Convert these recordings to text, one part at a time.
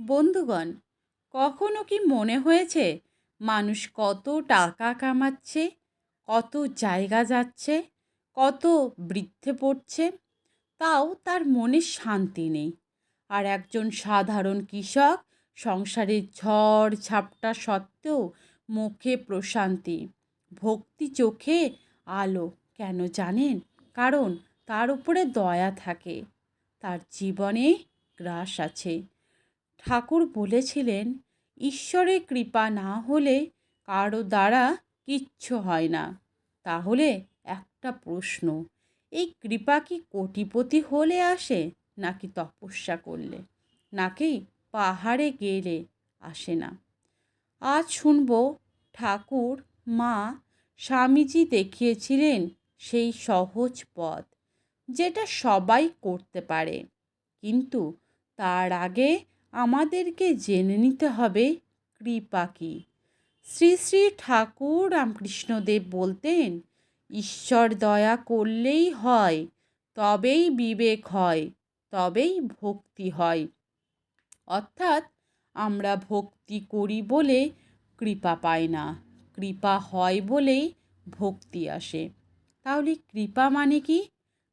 বন্ধুগণ, কখনো কি মনে হয়েছে মানুষ কত টাকা কামাচ্ছে, কত জায়গা যাচ্ছে, কত বৃদ্ধে পড়ছে? তাও তার মনে শান্তি নেই। আর একজন সাধারণ কৃষক সংসারের ঝড় ঝাপটা সত্ত্বেও মুখে প্রশান্তি, ভক্তি চোখে আলো, কেন জানেন? কারণ তার উপরে দয়া থাকে, তার জীবনে গ্রাস আছে। ঠাকুর বলেছিলেন ঈশ্বরের কৃপা না হলে কারও দ্বারা কিচ্ছু হয় না। তাহলে একটা প্রশ্ন, এই কৃপা কি কোটিপতি হলে আসে, নাকি তপস্যা করলে? নাকি পাহাড়ে গেলে আসে না? আজ শুনব ঠাকুর মা স্বামীজি দেখিয়েছিলেন সেই সহজ পথ, যেটা সবাই করতে পারে। কিন্তু তার আগে আমাদেরকে জেনে নিতে হবে, কৃপা কী? শ্রী শ্রী ঠাকুর রামকৃষ্ণদেব বলতেন, ঈশ্বর দয়া করলেই হয়, তবেই বিবেক হয়, তবেই ভক্তি হয়। অর্থাৎ আমরা ভক্তি করি বলে কৃপা পাই না, কৃপা হয় বলেই ভক্তি আসে। তাহলে কৃপা মানে কি?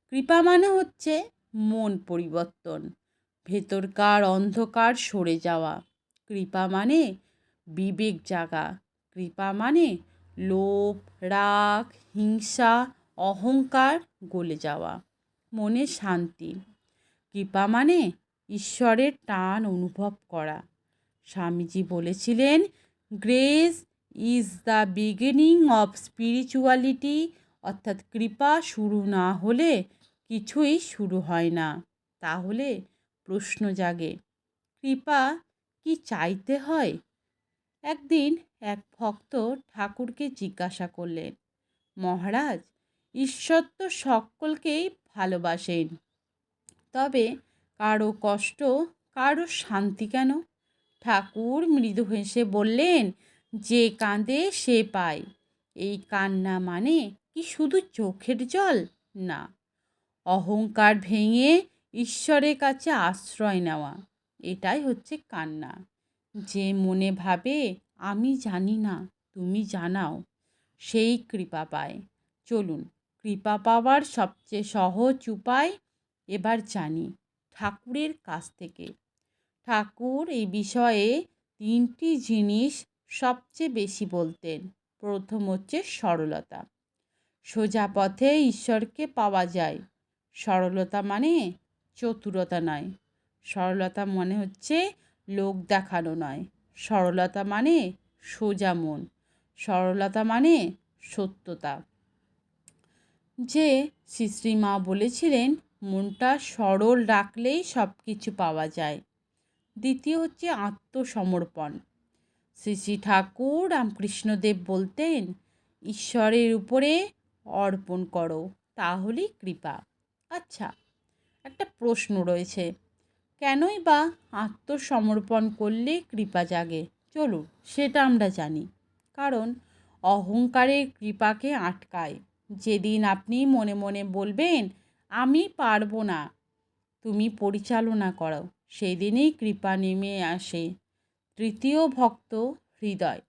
কৃপা মানে হচ্ছে মন পরিবর্তন। ভেতরকার অন্ধকার সরে যাওয়া। কৃপা মানে বিবেক জাগা। কৃপা মানে লোভ, রাগ, হিংসা, অহংকার গলে যাওয়া। মনে শান্তি। কৃপা মানে ঈশ্বরের টান অনুভব করা। স্বামীজি বলেছিলেন, grace is the beginning of spirituality. অর্থাৎ কৃপা শুরু না হলে কিছুই শুরু হয় না। তাহলে প্রশ্ন জাগে, কৃপা, কি চাইতে হয়? একদিন এক ভক্ত ঠাকুরকে জিজ্ঞাসা করলেন, মহারাজ, ঈশ্বর তো সকলকেই ভালোবাসেন, তবে কারও কষ্ট, কারও শান্তি কেন? ঠাকুর মৃদু হেসে বললেন, যে কাঁদে সে পায়, এই কান্না মানে কি শুধু চোখের জল? না, অহংকার ভেঙে ঈশ্বরের কাছে আশ্রয় নেওয়া। এটাই হচ্ছে কান্না। যে মনে ভাবে, আমি জানি না, তুমি জানাও। সেই কৃপা পায়। চলুন, কৃপা পাওয়ার সবচেয়ে সহজ উপায় এবার জানি ঠাকুরের কাছ থেকে। ঠাকুর এই বিষয়ে তিনটি জিনিস সবচেয়ে বেশি বলতেন। প্রথম হচ্ছে সরলতা। সোজা পথে ঈশ্বরকে পাওয়া যায়। সরলতা মানে চতুরতা নয় সরলতা মনে হচ্ছে লোক দেখানো নয়। সরলতা মানে সোজা মন। সরলতা মানে সত্যতা। যে শ্রী মা বলেছিলেন, মনটা সরল রাখলেই সব কিছু পাওয়া যায়। দ্বিতীয় হচ্ছে আত্মসমর্পণ। শ্রী শ্রী ঠাকুর রামকৃষ্ণদেব বলতেন, ঈশ্বরের উপরে অর্পণ করো, তাহলেই কৃপা। আচ্ছা একটা প্রশ্ন রয়েছে। কেনই বা আত্মসমর্পণ করলে কৃপা জাগে? চলুন, সেটা আমরা জানি। কারণ অহংকারের কৃপাকে আটকায়। যেদিন আপনি মনে মনে বলবেন, আমি পারব না। তুমি পরিচালনা করো সেই দিনেই কৃপা নেমে আসে। তৃতীয় ভক্ত, হৃদয়।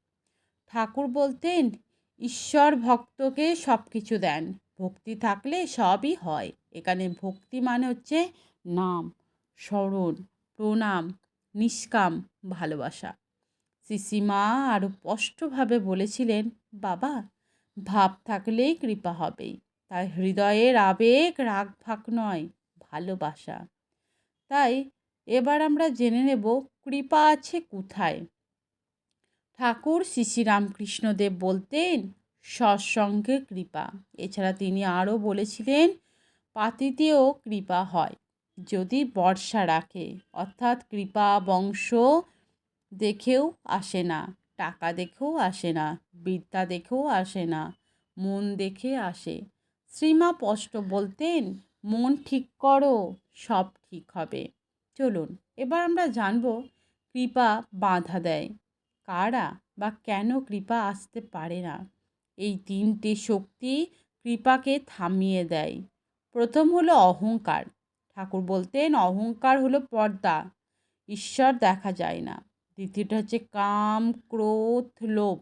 ঠাকুর বলতেন, ঈশ্বর ভক্তকে সব কিছু দেন। ভক্তি থাকলে সবই হয়। এখানে ভক্তি মানে হচ্ছে নাম, স্মরণ, প্রণাম, নিষ্কাম, ভালোবাসা। সিসিমা আরও স্পষ্টভাবে বলেছিলেন, বাবা, ভাব থাকলেই কৃপা হবেই। তাই হৃদয়ের আবেগ রাগ ভাগ নয়, ভালোবাসা। তাই এবার আমরা জেনে নেব, কৃপা আছে কোথায়? ঠাকুর শ্রী রামকৃষ্ণদেব বলতেন সৎসঙ্গে কৃপা। এছাড়া তিনি আরও বলেছিলেন, পাতিতেও কৃপা হয়। যদি বর্ষা রাখে, অর্থাৎ কৃপা বংশ দেখেও আসে না, টাকা দেখেও আসে না, বিদ্যা দেখেও আসে না, মন দেখে আসে। শ্রীমা স্পষ্ট বলতেন, মন ঠিক করো, সব ঠিক হবে। চলুন, এবার আমরা জানব কৃপা বাধা দেয় কারা বা কেন কৃপা আসতে পারে না। এই তিনটে শক্তি কৃপাকে থামিয়ে দেয়। প্রথম হলো অহংকার। ঠাকুর বলতেন, অহংকার হলো পর্দা, ঈশ্বর দেখা যায় না। দ্বিতীয়টা হচ্ছে কাম, ক্রোধ, লোভ।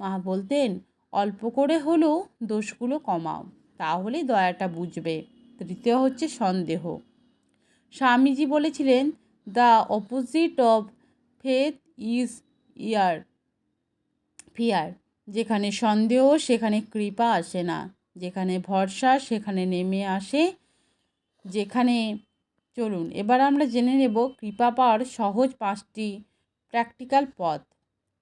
মা বলতেন, অল্প করে হলেও দোষগুলো কমাও, তাহলেই দয়াটা বুঝবে। তৃতীয় হচ্ছে সন্দেহ। স্বামীজি বলেছিলেন, the opposite of faith is year, fear. যেখানে সন্দেহ, সেখানে কৃপা আসে না। যেখানে ভরসা, সেখানে নেমে আসে। যেখানে, চলুন, এবার আমরা জেনে নেব কৃপা পাওয়ার সহজ পাঁচটি প্র্যাকটিক্যাল পথ।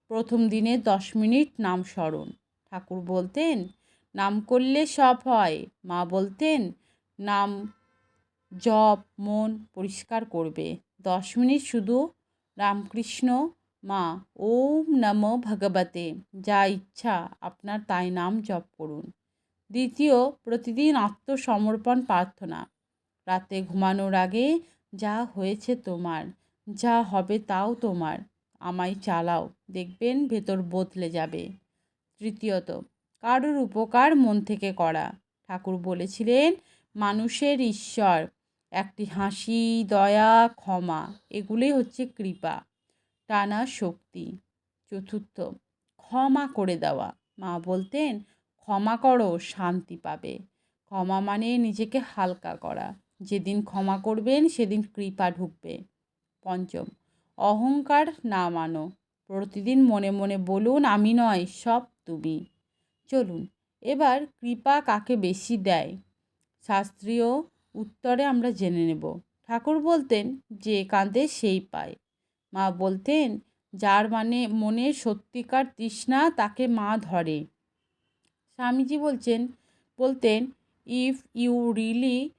প্রথম দিনে দশ মিনিট নাম স্মরণ। ঠাকুর বলতেন, নাম করলে সব হয়। মা বলতেন, নাম, জপ, মন পরিষ্কার করবে। দশ মিনিট শুধু রামকৃষ্ণ মা, ওম নমো ভগবতে। যা ইচ্ছা, আপনার তাই নাম জপ করুন। দ্বিতীয়, প্রতিদিন আত্মসমর্পণ প্রার্থনা। রাতে ঘুমানোর আগে, যা হয়েছে তোমার, যা হবে তাও তোমার, আমায় চালাও, দেখবেন ভেতর বদলে যাবে। তৃতীয়ত, কারোর উপকার মন থেকে করা। ঠাকুর বলেছিলেন, মানুষের ঈশ্বর, একটি হাসি, দয়া, ক্ষমা, এগুলোই হচ্ছে কৃপা। টানা শক্তি। চতুর্থ, ক্ষমা করে দেওয়া। মা বলতেন, ক্ষমা করো, শান্তি পাবে। ক্ষমা মানে নিজেকে হালকা করা। যেদিন ক্ষমা করবেন, সেদিন কৃপা ঢুকবে। পঞ্চম, অহংকার না মানো। প্রতিদিন মনে মনে বলুন, আমি নয়, সব তুমি। চলুন, এবার কৃপা কাকে বেশি দেয়? শাস্ত্রীয় উত্তরে আমরা জেনে নেব। ঠাকুর বলতেন, যে কাঁদে, সেই পায়। মা বলতেন, যার মানে মনে সত্যিকার তৃষ্ণা তাকে মা ধরে। স্বামীজি বলছেন, বলতেন if you really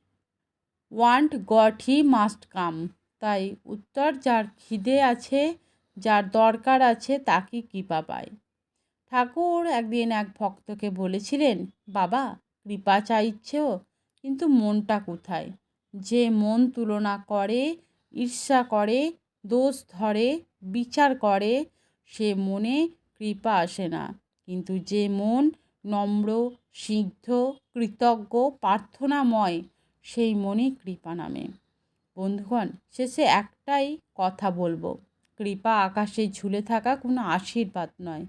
want God he must come তাই উত্তর, যার খিদে আছে, যার দরকার আছে, তাকে কৃপা পায়। ঠাকুর একদিন এক ভক্তকে বলেছিলেন, বাবা, কৃপা চাইছেও কিন্তু মনটা কোথায়? যে মন তুলনা করে, ঈর্ষা করে দোষ ধরে, বিচার করে, সে মনে কৃপা আসে না। কিন্তু যে মন নম্র, সিদ্ধ, কৃতজ্ঞ, প্রার্থনাময়, সেই মনে কৃপা নামে। বন্ধুগণ, শেষে একটাই কথা বলব। কৃপা আকাশে ঝুলে থাকা কোনো আশীর্বাদ নয়।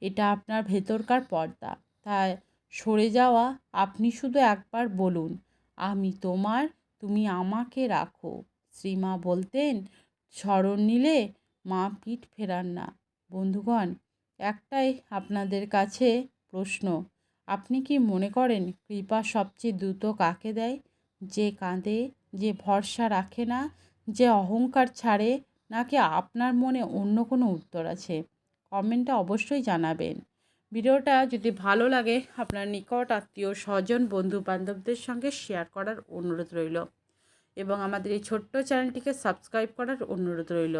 এটা আপনার ভেতরকার পর্দা। তাই সরে যাওয়া, আপনি শুধু একবার বলুন, আমি তোমার, তুমি আমাকে রাখো। শ্রীমা বলতেন স্মরণ নিলে মা পিঠ ফেরান না। বন্ধুগণ, একটাই আপনাদের কাছে প্রশ্ন, আপনি কি মনে করেন কৃপা সবচেয়ে দ্রুত কাকে দেয়? যে কাঁদে, যে ভরসা রাখে না, যে অহংকার ছাড়ে, নাকি আপনার মনে অন্য কোনো উত্তর আছে? কমেন্টটা অবশ্যই জানাবেন। ভিডিওটা যদি ভালো লাগে, আপনার নিকট আত্মীয় স্বজন বন্ধু বান্ধবদের সঙ্গে শেয়ার করার অনুরোধ রইল। এবং আমাদের এই ছোট্ট চ্যানেলটিকে সাবস্ক্রাইব করার অনুরোধ রইল।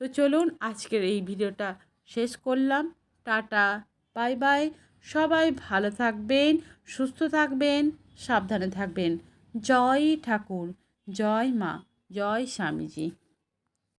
তো চলুন আজকের এই ভিডিওটা শেষ করলাম। Tata, bye bye. সবাই ভালো থাকবেন, সুস্থ থাকবেন, সাবধানে থাকবেন। জয় ঠাকুর, জয় মা, জয় স্বামীজি।